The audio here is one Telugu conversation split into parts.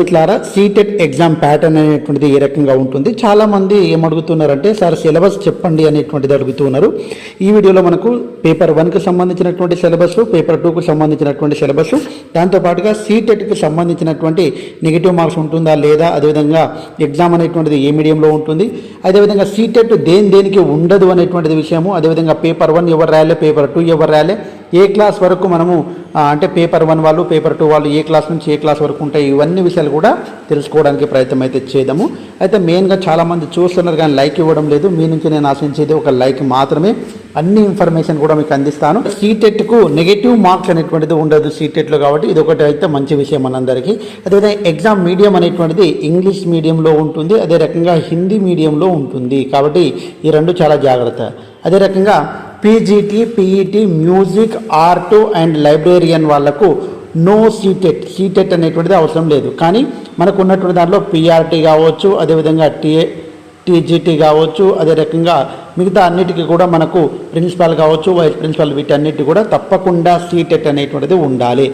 మిత్రులారా సీటెట్ ఎగ్జామ్ ప్యాటర్న్ అనేటువంటిది ఏ రకంగా ఉంటుంది? చాలామంది ఏమడుగుతున్నారంటే సార్ సిలబస్ చెప్పండి అనేటువంటిది అడుగుతున్నారు. ఈ వీడియోలో మనకు పేపర్ వన్కి సంబంధించినటువంటి సిలబస్ పేపర్ టూకు సంబంధించినటువంటి సిలబస్ దాంతోపాటుగా సీటెట్కి సంబంధించినటువంటి నెగిటివ్ మార్క్స్ ఉంటుందా లేదా అదేవిధంగా ఎగ్జామ్ అనేటువంటిది ఏ మీడియంలో ఉంటుంది అదేవిధంగా సీటెట్ దేని దేనికి ఉండదు అనేటువంటిది విషయము అదేవిధంగా పేపర్ వన్ ఎవరు రాయాలి పేపర్ టూ ఎవరు రాయాలి ఏ క్లాస్ వరకు మనము అంటే పేపర్ వన్ వాళ్ళు పేపర్ టూ వాళ్ళు ఏ క్లాస్ నుంచి ఏ క్లాస్ వరకు ఉంటాయి ఇవన్నీ విషయాలు కూడా తెలుసుకోవడానికి ప్రయత్నం అయితే చేద్దాము. అయితే మెయిన్గా చాలామంది చూస్తున్నారు కానీ లైక్ ఇవ్వడం లేదు. మీ నుంచి నేను ఆశించేది ఒక లైక్ మాత్రమే. అన్ని ఇన్ఫర్మేషన్ కూడా మీకు అందిస్తాను. సీటెట్కు నెగిటివ్ మార్క్స్ అనేటువంటిది ఉండదు సీటెట్లో కాబట్టి ఇది ఒకటి అయితే మంచి విషయం మనందరికీ అదేవిధంగా ఎగ్జామ్ మీడియం అనేటువంటిది ఇంగ్లీష్ మీడియంలో ఉంటుంది. అదే రకంగా హిందీ మీడియంలో ఉంటుంది. కాబట్టి ఈ రెండు చాలా జాగ్రత్త. అదే రకంగా PGT PET music art and librarian వాళ్ళకు నో సీటెట్. సీటెట్ అనేటువంటిది అవసరం లేదు. కానీ మనకు ఉన్నటువంటి దాంట్లో పీఆర్టీ కావచ్చు అదేవిధంగా టీఏ టీజీటీ కావచ్చు అదే రకంగా మిగతా అన్నిటికీ కూడా మనకు ప్రిన్సిపాల్ కావచ్చు వైస్ ప్రిన్సిపాల్ వీటన్నిటి కూడా తప్పకుండా సీటెట్ అనేటువంటిది ఉండాలి.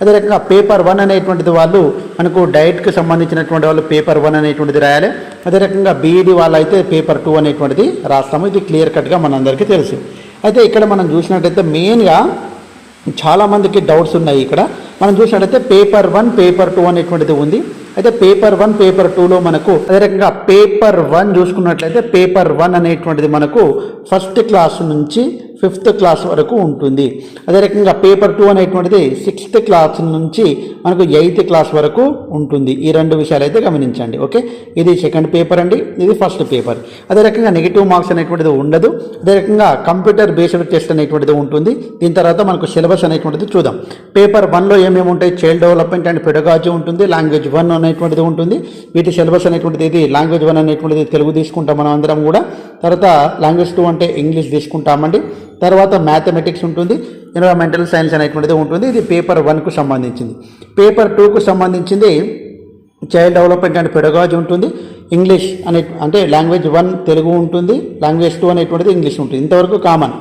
అదే రకంగా పేపర్ వన్ అనేటువంటిది వాళ్ళు మనకు డైట్కి సంబంధించినటువంటి వాళ్ళు పేపర్ వన్ అనేటువంటిది రాయాలి. అదే రకంగా బీఈడి వాళ్ళు అయితే పేపర్ టూ అనేటువంటిది రాస్తాము. ఇది క్లియర్ కట్గా మనందరికీ తెలుసు. అయితే ఇక్కడ మనం చూసినట్టయితే మెయిన్గా చాలామందికి డౌట్స్ ఉన్నాయి ఇక్కడ. మనం చూసినట్టయితే పేపర్ వన్ పేపర్ టూ అనేటువంటిది ఉంది. అయితే పేపర్ వన్ పేపర్ టూలో మనకు అదే రకంగా పేపర్ వన్ చూసుకున్నట్లయితే పేపర్ వన్ అనేటువంటిది మనకు ఫస్ట్ క్లాస్ నుంచి ఫిఫ్త్ క్లాస్ వరకు ఉంటుంది. అదే రకంగా పేపర్ టూ అనేటువంటిది సిక్స్త్ క్లాస్ నుంచి మనకు ఎయిత్ క్లాస్ వరకు ఉంటుంది. ఈ రెండు విషయాలు అయితే గమనించండి. ఓకే? ఇది సెకండ్ పేపర్ అండి. ఇది ఫస్ట్ పేపర్. అదే రకంగా నెగిటివ్ మార్క్స్ అనేటువంటిది ఉండదు. అదే రకంగా కంప్యూటర్ బేస్డ్ టెస్ట్ అనేటువంటిది ఉంటుంది. దీని తర్వాత మనకు సిలబస్ అనేటువంటిది చూద్దాం. పేపర్ వన్లో ఏమేమి ఉంటాయి? చైల్డ్ డెవలప్మెంట్ అండ్ పెడగాజీ ఉంటుంది. లాంగ్వేజ్ వన్ అనేటువంటిది ఉంటుంది. వీటి సిలబస్ అనేటువంటిది ఇది లాంగ్వేజ్ వన్ అనేటువంటిది తెలుగు తీసుకుంటాం మనం అందరం కూడా. తర్వాత లాంగ్వేజ్ టూ అంటే ఇంగ్లీష్ తీసుకుంటామండి. తర్వాత మ్యాథమెటిక్స్ ఉంటుంది ఎన్విరాన్మెంటల్ సైన్స్ అనేటువంటిది ఉంటుంది ఇది పేపర్ వన్కు సంబంధించింది. పేపర్ టూకు సంబంధించింది చైల్డ్ డెవలప్మెంట్ అండ్ పెడగాజీ ఉంటుంది ఇంగ్లీష్ అనే అంటే లాంగ్వేజ్ వన్ తెలుగు ఉంటుంది లాంగ్వేజ్ టూ అనేటువంటిది ఇంగ్లీష్ ఉంటుంది ఇంతవరకు common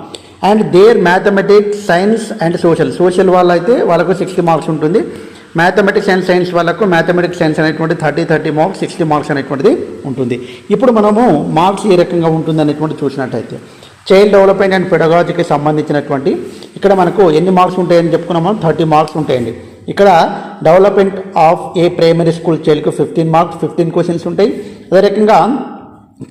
and there mathematics science and social social వాళ్ళైతే వాళ్ళకు సిక్స్టీ మార్క్స్ ఉంటుంది మ్యాథమెటిక్స్ అండ్ సైన్స్ వాళ్ళకు మ్యాథమెటిక్స్ సైన్స్ అనేటువంటి thirty thirty marks sixty marks అనేటువంటిది ఉంటుంది. ఇప్పుడు మనము మార్క్స్ ఏ రకంగా ఉంటుంది అనేటువంటి చూసినట్టయితే చైల్డ్ డెవలప్మెంట్ అండ్ పెడగాజీకి సంబంధించినటువంటి ఇక్కడ మనకు ఎన్ని మార్క్స్ ఉంటాయని చెప్పుకున్నామో థర్టీ మార్క్స్ ఉంటాయండి. ఇక్కడ development of a primary school చైల్డ్కి fifteen marks fifteen questions ఉంటాయి. అదే రకంగా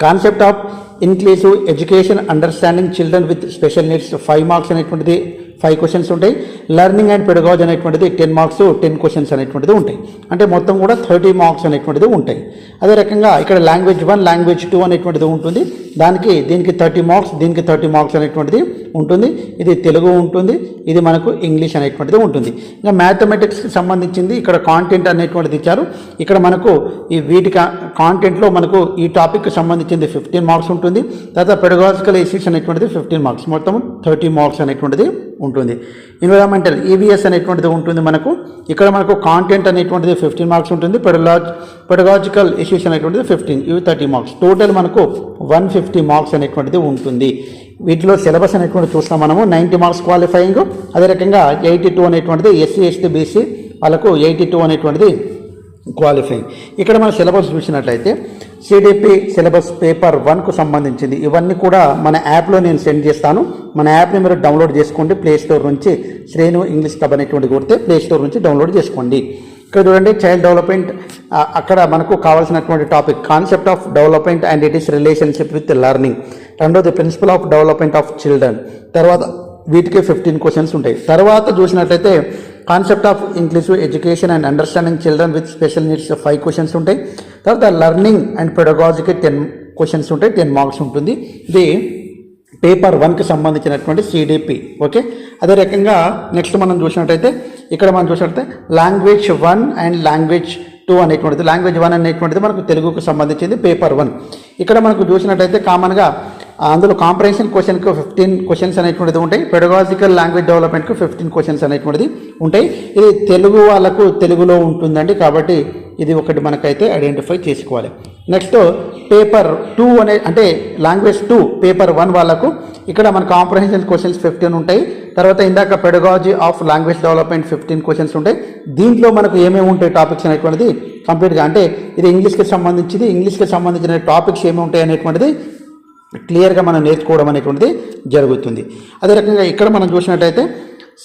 concept of inclusive education understanding children with special needs five marks అనేటువంటిది ఫైవ్ క్వశ్చన్స్ ఉంటాయి. లెర్నింగ్ అండ్ పెడగాజ్ అనేటువంటిది టెన్ మార్క్స్ టెన్ క్వశ్చన్స్ అనేటువంటిది ఉంటాయి. అంటే మొత్తం కూడా థర్టీ మార్క్స్ అనేటువంటిది ఉంటాయి. అదే రకంగా ఇక్కడ లాంగ్వేజ్ వన్ లాంగ్వేజ్ టూ అనేటువంటిది ఉంటుంది. దానికి దీనికి థర్టీ మార్క్స్ దీనికి థర్టీ మార్క్స్ అనేటువంటిది ఉంటుంది. ఇది తెలుగు ఉంటుంది. ఇది మనకు ఇంగ్లీష్ అనేటువంటిది ఉంటుంది. ఇంకా మ్యాథమెటిక్స్కి సంబంధించింది ఇక్కడ కాంటెంట్ అనేటువంటిది ఇచ్చారు. ఇక్కడ మనకు ఈ వీటి కాంటెంట్లో మనకు ఈ టాపిక్కి సంబంధించింది ఫిఫ్టీన్ మార్క్స్ ఉంటుంది. తర్వాత పెడగాజికల్ ఇష్యూస్ అనేటువంటిది ఫిఫ్టీన్ మార్క్స్ మొత్తం థర్టీ మార్క్స్ అనేటువంటిది ఉంటుంది. ఎన్విరాన్మెంటల్ ఈవీఎస్ అనేటువంటిది ఉంటుంది మనకు. ఇక్కడ మనకు కాంటెంట్ అనేటువంటిది ఫిఫ్టీన్ మార్క్స్ ఉంటుంది. పెడలాజ్ పెడగాజికల్ ఇష్యూస్ అనేటువంటిది ఫిఫ్టీన్ ఇవి థర్టీ మార్క్స్ టోటల్ మనకు వన్ ఫిఫ్టీ మార్క్స్ అనేటువంటిది ఉంటుంది. వీటిలో సిలబస్ అనేటువంటి చూస్తాం మనము. నైంటీ మార్క్స్ క్వాలిఫైయింగ్ అదే రకంగా ఎయిటీ టూ అనేటువంటిది ఎస్సీ ఎస్టీ బీసీ వాళ్ళకు ఎయిటీ టూ అనేటువంటిది క్వాలిఫైయింగ్ ఇక్కడ మన సిలబస్ చూసినట్లయితే సిడిపి సిలబస్ పేపర్ వన్కు సంబంధించింది. ఇవన్నీ కూడా మన యాప్లో నేను సెండ్ చేస్తాను. మన యాప్ని మీరు డౌన్లోడ్ చేసుకోండి. ప్లే స్టోర్ నుంచి శ్రేణు ఇంగ్లీష్ క్లబ్ అనేటువంటి కొడితే ప్లే స్టోర్ నుంచి డౌన్లోడ్ చేసుకోండి. ఇక్కడ చూడండి చైల్డ్ డెవలప్మెంట్ అక్కడ మనకు కావాల్సినటువంటి topic concept of development and it is relationship with learning రెండోది principle of development of children తర్వాత వీటికి ఫిఫ్టీన్ క్వశ్చన్స్ ఉంటాయి. తర్వాత చూసినట్లయితే concept of inclusive education and understanding children with special needs five questions ఉంటాయి. తర్వాత లెర్నింగ్ అండ్ పెడగాజీకి టెన్ క్వశ్చన్స్ ఉంటాయి టెన్ మార్క్స్ ఉంటుంది. ఇది పేపర్ వన్కి సంబంధించినటువంటి సిడిపి ఓకే? అదే రకంగా నెక్స్ట్ మనం చూసినట్టయితే ఇక్కడ మనం చూసినట్టయితే language one and language two అనేటువంటిది. లాంగ్వేజ్ వన్ అనేటువంటిది మనకు తెలుగుకు సంబంధించింది పేపర్ వన్. ఇక్కడ మనకు చూసినట్టయితే కామన్గా అందులో కాంప్రహెన్షన్ క్వశ్చన్కి ఫిఫ్టీన్ క్వశ్చన్స్ అనేటువంటిది ఉంటాయి. పెడగాజికల్ లాంగ్వేజ్ డెవలప్మెంట్కి ఫిఫ్టీన్ క్వశ్చన్స్ అనేటువంటిది ఉంటాయి. ఇది తెలుగు వాళ్ళకు తెలుగులో ఉంటుందండి కాబట్టి ఇది ఒకటి మనకైతే ఐడెంటిఫై చేసుకోవాలి. నెక్స్ట్ పేపర్ టూ అనే అంటే లాంగ్వేజ్ టూ పేపర్ వన్ వాళ్ళకు ఇక్కడ మన కాంప్రహెన్షన్ క్వశ్చన్స్ ఫిఫ్టీన్ ఉంటాయి. తర్వాత ఇందాక pedagogy of language development fifteen questions ఉంటాయి. దీంట్లో మనకు ఏమేమి ఉంటాయి టాపిక్స్ అనేటువంటిది కంప్లీట్గా అంటే ఇది ఇంగ్లీష్కి సంబంధించింది ఇంగ్లీష్కి సంబంధించిన టాపిక్స్ ఏమి ఉంటాయి అనేటువంటిది క్లియర్గా మనం నేర్చుకోవడం అనేటువంటిది జరుగుతుంది. అదే రకంగా ఇక్కడ మనం చూసినట్టయితే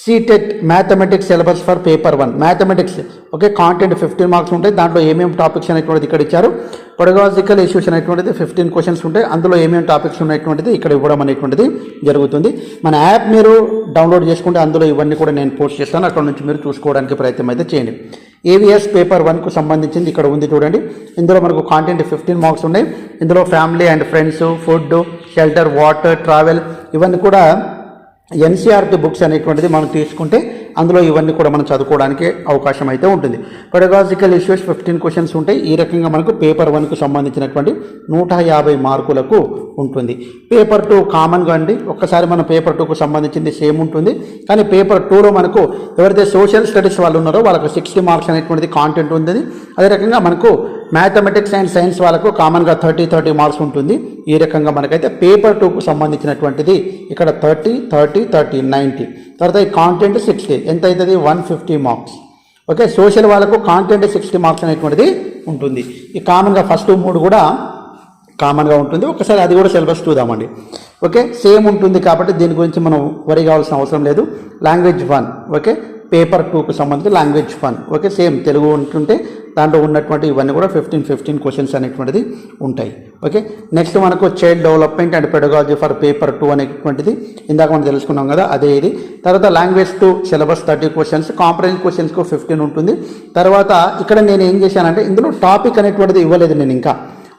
CTET mathematics syllabus for paper one. Mathematics okay content fifteen marks ఉంటాయి. దాంట్లో ఏమేమి టాపిక్స్ అనేటువంటిది ఇక్కడ ఇచ్చారు. పొడగాజికల్ ఇష్యూస్ అనేటువంటిది ఫిఫ్టీన్ క్వశ్చన్స్ ఉంటాయి. అందులో ఏమేమి టాపిక్స్ ఉన్నటువంటిది ఇక్కడ ఇవ్వడం అనేటువంటిది జరుగుతుంది. మన యాప్ మీరు డౌన్లోడ్ చేసుకుంటే అందులో ఇవన్నీ కూడా నేను పోస్ట్ చేస్తాను. అక్కడ నుంచి మీరు చూసుకోవడానికి ప్రయత్నం అయితే చేయండి. ఏవిఎస్ పేపర్ వన్కు సంబంధించింది ఇక్కడ ఉంది చూడండి. ఇందులో మనకు కాంటెంట్ ఫిఫ్టీన్ మార్క్స్ ఉన్నాయి. ఇందులో family and friends food shelter water travel ఇవన్నీ కూడా ఎన్సీఆర్టీ బుక్స్ అనేటువంటిది మనం తీసుకుంటే అందులో ఇవన్నీ కూడా మనం చదువుకోవడానికి అవకాశం అయితే ఉంటుంది. పెడగాజికల్ ఇష్యూస్ ఫిఫ్టీన్ క్వశ్చన్స్ ఉంటాయి ఈ రకంగా మనకు పేపర్ వన్కు సంబంధించినటువంటి నూట యాభై మార్కులకు ఉంటుంది. పేపర్ టూ కామన్గా అండి. ఒక్కసారి మన పేపర్ టూకు సంబంధించింది సేమ్ ఉంటుంది. కానీ పేపర్ టూలో మనకు ఎవరైతే సోషల్ స్టడీస్ వాళ్ళు ఉన్నారో వాళ్ళకు సిక్స్టీ మార్క్స్ అనేటువంటిది కాంటెంట్ ఉంది అదే రకంగా మనకు మ్యాథమెటిక్స్ అండ్ సైన్స్ వాళ్ళకు కామన్గా థర్టీ థర్టీ మార్క్స్ ఉంటుంది. ఈ రకంగా మనకైతే పేపర్ టూకు సంబంధించినటువంటిది ఇక్కడ థర్టీ థర్టీ థర్టీ నైంటీ తర్వాత ఈ కాంటెంట్ సిక్స్టీ ఎంత అవుతుంది? One fifty marks okay social వాళ్ళకు కాంటెంట్ సిక్స్టీ మార్క్స్ అనేటువంటిది ఉంటుంది. ఈ కామన్గా ఫస్ట్ మూడు కూడా కామన్గా ఉంటుంది. ఒకసారి అది కూడా సిలబస్ చూద్దామండి. ఓకే సేమ్ ఉంటుంది కాబట్టి దీని గురించి మనం వరి కావాల్సిన అవసరం లేదు. లాంగ్వేజ్ వన్ ఓకే పేపర్ టూకు సంబంధించి language one okay same Telugu ఉంటుంటే దాంట్లో ఉన్నటువంటి ఇవన్నీ కూడా ఫిఫ్టీన్ ఫిఫ్టీన్ క్వశ్చన్స్ అనేటువంటిది ఉంటాయి. ఓకే నెక్స్ట్ మనకు child development and pedagogy for paper two అనేటువంటిది ఇందాక మనం తెలుసుకున్నాం కదా అదే ఇది. తర్వాత language two syllabus thirty questions comprehension క్వశ్చన్స్కు fifteen ఉంటుంది. తర్వాత ఇక్కడ నేను ఏం చేశానంటే ఇందులో టాపిక్ అనేటువంటిది ఇవ్వలేదు నేను ఇంకా.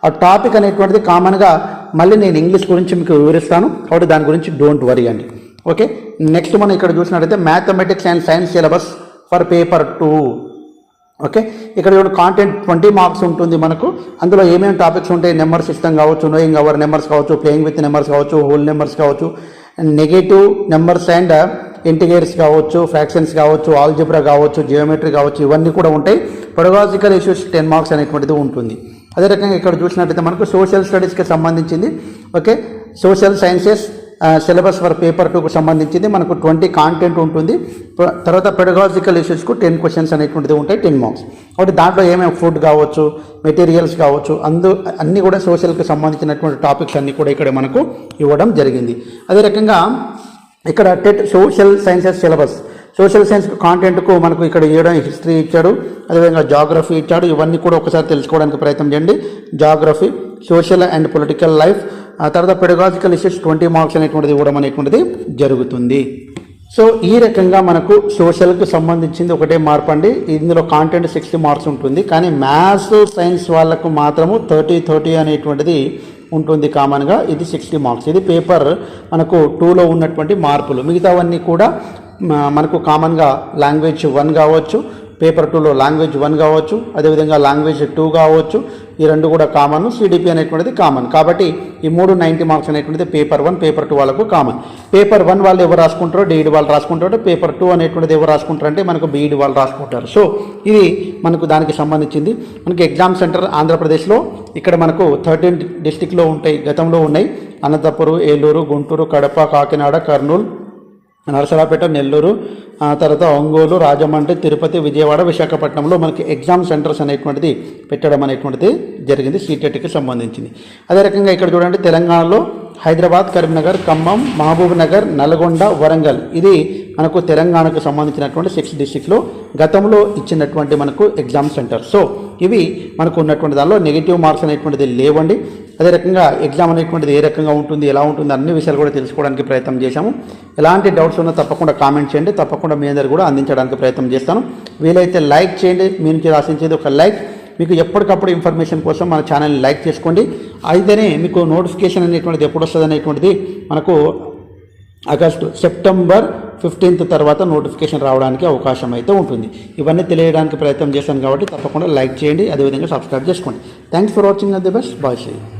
ఆ టాపిక్ అనేటువంటిది కామన్గా మళ్ళీ నేను ఇంగ్లీష్ గురించి మీకు వివరిస్తాను. కాబట్టి దాని గురించి డోంట్ వరీ అండి. ఓకే నెక్స్ట్ మనం ఇక్కడ చూసినట్టయితే mathematics and science syllabus for paper two okay? ఇక్కడ చూడండి కాంటెంట్ ట్వంటీ మార్క్స్ ఉంటుంది మనకు. అందులో ఏమేమి టాపిక్స్ ఉంటాయి? నెంబర్ సిస్టమ్ కావచ్చు నోయింగ్ అవర్ నెంబర్స్ కావచ్చు ప్లేయింగ్ విత్ నెంబర్స్ కావచ్చు హోల్ నెంబర్స్ కావచ్చు. నెగటివ్ నెంబర్స్ అండ్ ఇంటిగేర్స్ కావచ్చు ఫ్రాక్షన్స్ కావచ్చు ఆల్జిబ్రా కావచ్చు జియోమెట్రీ కావచ్చు ఇవన్నీ కూడా ఉంటాయి. పొడగాజికల్ ఇష్యూస్ టెన్ మార్క్స్ అనేటువంటిది ఉంటుంది. అదే రకంగా ఇక్కడ చూసినట్టయితే మనకు సోషల్ స్టడీస్కి సంబంధించింది. Okay? Social sciences syllabus for paper టూకు సంబంధించింది మనకు ట్వంటీ కాంటెంట్ ఉంటుంది. తర్వాత పెడగాజికల్ ఇష్యూస్కు టెన్ క్వశ్చన్స్ అనేటువంటిది ఉంటాయి టెన్ మార్క్స్ కాబట్టి దాంట్లో ఏమేమి ఫుడ్ కావచ్చు మెటీరియల్స్ కావచ్చు అందు అన్నీ కూడా సోషల్కి సంబంధించినటువంటి టాపిక్స్ అన్నీ కూడా ఇక్కడ మనకు ఇవ్వడం జరిగింది. అదే రకంగా ఇక్కడ TET social sciences syllabus social science కాంటెంట్కు మనకు ఇక్కడ ఇవ్వడం హిస్టరీ ఇచ్చాడు అదేవిధంగా జాగ్రఫీ ఇచ్చాడు ఇవన్నీ కూడా ఒకసారి తెలుసుకోవడానికి ప్రయత్నం చేయండి. Geography social and political life ఆ తర్వాత పెడగాజికల్ ఇష్యూస్ ట్వంటీ మార్క్స్ అనేటువంటిది ఇవ్వడం అనేటువంటిది జరుగుతుంది. సో ఈ రకంగా మనకు సోషల్కి సంబంధించింది ఒకటే మార్పు అండి ఇందులో కాంటెంట్ సిక్స్టీ మార్క్స్ ఉంటుంది. కానీ మ్యాథ్స్ సైన్స్ వాళ్ళకు మాత్రము థర్టీ థర్టీ అనేటువంటిది ఉంటుంది కామన్గా. ఇది సిక్స్టీ మార్క్స్. ఇది పేపర్ మనకు టూలో ఉన్నటువంటి మార్పులు. మిగతావన్నీ కూడా మనకు కామన్గా లాంగ్వేజ్ వన్ కావచ్చు పేపర్ టూలో లాంగ్వేజ్ వన్ కావచ్చు అదేవిధంగా లాంగ్వేజ్ టూ కావచ్చు ఈ రెండు కూడా కామన్ సిడిపి అనేటువంటిది కామన్ కాబట్టి ఈ మూడు నైంటీ మార్క్స్ అనేటువంటిది పేపర్ వన్ పేపర్ టూ వాళ్ళకు కామన్ పేపర్ వన్ వాళ్ళు ఎవరు రాసుకుంటారో డిఈడి వాళ్ళు రాసుకుంటారో పేపర్ టూ అనేటువంటిది ఎవరు రాసుకుంటారంటే మనకు బీఈడి వాళ్ళు రాసుకుంటారు. సో ఇది మనకు దానికి సంబంధించింది. మనకి ఎగ్జామ్ సెంటర్ ఆంధ్రప్రదేశ్లో ఇక్కడ మనకు థర్టీన్ డిస్టిక్లో ఉంటాయి గతంలో ఉన్నాయి. అనంతపురం ఏలూరు గుంటూరు కడప కాకినాడ కర్నూలు నరసరాపేట నెల్లూరు ఆ తర్వాత ఒంగోలు రాజమండ్రి తిరుపతి విజయవాడ విశాఖపట్నంలో మనకి ఎగ్జామ్ సెంటర్స్ అనేటువంటిది పెట్టడం అనేటువంటిది జరిగింది సీటెట్కి సంబంధించింది. అదే రకంగా ఇక్కడ చూడండి తెలంగాణలో హైదరాబాద్ కరీంనగర్ ఖమ్మం మహబూబ్ నగర్ నల్గొండ వరంగల్. ఇది మనకు తెలంగాణకు సంబంధించినటువంటి సిక్స్ డిస్టిక్లో గతంలో ఇచ్చినటువంటి మనకు ఎగ్జామ్ సెంటర్. సో ఇవి మనకు ఉన్నటువంటి దానిలో నెగిటివ్ మార్క్స్ అనేటువంటిది లేవండి. అదే రకంగా ఎగ్జామ్ అనేటువంటిది ఏ రకంగా ఉంటుంది ఎలా ఉంటుంది అన్ని విషయాలు కూడా తెలుసుకోవడానికి ప్రయత్నం చేశాము. ఎలాంటి డౌట్స్ ఉన్నా తప్పకుండా కామెంట్ చేయండి. తప్పకుండా మీ అందరు కూడా అందించడానికి ప్రయత్నం చేస్తాను. వీలైతే లైక్ చేయండి. మీ నుంచి ఆశించేది ఒక లైక్. మీకు ఎప్పటికప్పుడు ఇన్ఫర్మేషన్ కోసం మన ఛానల్ని లైక్ చేసుకోండి. అయితేనే మీకు నోటిఫికేషన్ అనేటువంటిది ఎప్పుడు వస్తుంది అనేటువంటిది మనకు ఆగస్టు సెప్టెంబర్ ఫిఫ్టీన్త్ తర్వాత నోటిఫికేషన్ రావడానికి అవకాశం అయితే ఉంటుంది. ఇవన్నీ తెలియడానికి ప్రయత్నం చేశాను కాబట్టి తప్పకుండా లైక్ చేయండి. అదేవిధంగా సబ్స్క్రైబ్ చేసుకోండి. Thanks for watching the best boy చేయండి